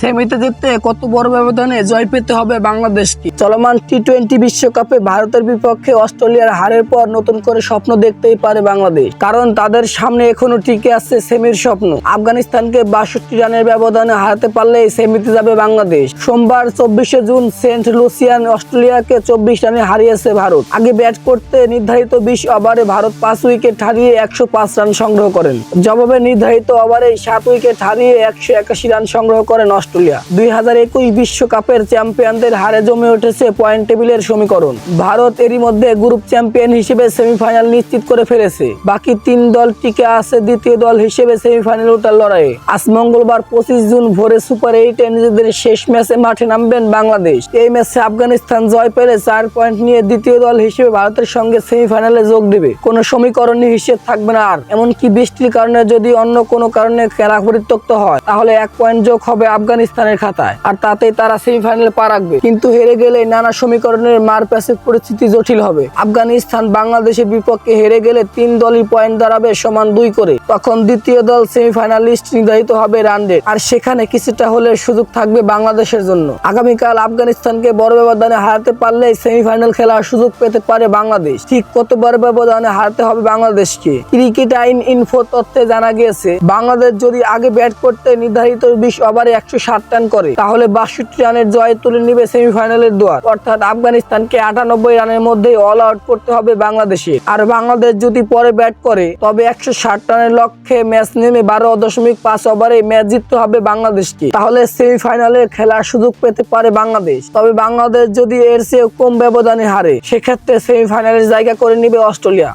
সেমিতে জিততে কত বড় ব্যবধানে জয় পেতে হবে বাংলাদেশকে? চলমান টি টোয়েন্টি বিশ্বকাপে ভারতের বিপক্ষে অস্ট্রেলিয়ার হারের পর নতুন করে স্বপ্ন দেখতেই পারে বাংলাদেশ। কারণ তাদের সামনে এখনও টিকে আছে সেমির স্বপ্ন। আফগানিস্তানকে বাষট্টি রানের ব্যবধানে হারাতে পারলেই সেমিতে যাবে বাংলাদেশ। সোমবার চব্বিশে জুন সেন্ট লুসিয়ান অস্ট্রেলিয়াকে চব্বিশ রানে হারিয়েছে ভারত। আগে ব্যাট করতে নির্ধারিত বিশ ওভারে ভারত পাঁচ উইকেট হারিয়ে একশো পাঁচ রান সংগ্রহ করেন। জবাবে নির্ধারিত ওভারে সাত উইকেট হারিয়ে একশো একাশি রান সংগ্রহ করেন অস্ট্রেলিয়া। দুই হাজার একুশ বিশ্বকাপের চ্যাম্পিয়নদের হারে জমে উঠেছে পয়েন্ট টেবিলের সমীকরণ। ভারত এরই মধ্যে গ্রুপ চ্যাম্পিয়ন হিসেবে সেমিফাইনাল নিশ্চিত করে ফেলেছে। বাকি তিন দল টিকে আছে দ্বিতীয় দল হিসেবে সেমিফাইনাল ওঠার লড়াইয়ে। আজ মঙ্গলবার পঁচিশ জুন ভোরে সুপার এইটে নিজেদের শেষ ম্যাচে মাঠে নামবেন বাংলাদেশ। এই ম্যাচে আফগানিস্তান জয় পেলে চার পয়েন্ট নিয়ে দ্বিতীয় দল হিসেবে ভারতের সঙ্গে সেমিফাইনালে যোগ দেবে। কোনো সমীকরণে হিসেব থাকবে না আর। এমনকি বৃষ্টির কারণে যদি অন্য কোনো কারণে খেলা পরিত্যক্ত হয়, তাহলে এক পয়েন্ট যোগ হবে আফগানিস্তানের খাতায়। আর তাতেই তারা সেমিফাইনালে পা রাখবে। কিন্তু হেরে গেলে নানা সমীকরণের মার প্যাসের পরিস্থিতি জটিল হবে। আফগানিস্তান বাংলাদেশের বিপক্ষে হেরে গেলে তিন দলই পয়েন্ট দাঁড়াবে সমান দুই করে। তখন দ্বিতীয় দল সেমিফাইনালিস্ট নির্ধারিত হবে রান রেট আর সেখানে কিছুটা হলে সুযোগ থাকবে বাংলাদেশের জন্য। আগামীকাল আফগানিস্তানকে বড় ব্যবধানে হারাতে পারলে সেমিফাইনাল খেলার সুযোগ পেতে পারে বাংলাদেশ। ঠিক কত বড় ব্যবধানে হারাতে হবে বাংলাদেশকে? ক্রিকেট আইন ইনফো তথ্যে জানা গিয়েছে, বাংলাদেশ যদি আগে ব্যাট করতে নির্ধারিত বিশ ওভারে একশো ষাট রান করে। তাহলে বাষট্টি রানের জয় তুলে নিবে সেমিফাইনালের দোয়ার। অর্থাৎ আফগানিস্তানকে আটানব্বই রানের মধ্যেই অল আউট করতে হবে বাংলাদেশে। আর বাংলাদেশ যদি পরে ব্যাট করে, তবে একশো ষাট রানের লক্ষ্যে ম্যাচ নেমে বারো দশমিক পাঁচ ওভারে ম্যাচ জিততে হবে বাংলাদেশকে। তাহলে সেমিফাইনালে খেলার সুযোগ পেতে পারে বাংলাদেশ। তবে বাংলাদেশ যদি এর চেয়ে কম ব্যবধানে হারে, সেক্ষেত্রে সেমিফাইনালের জায়গা করে নিবে অস্ট্রেলিয়া।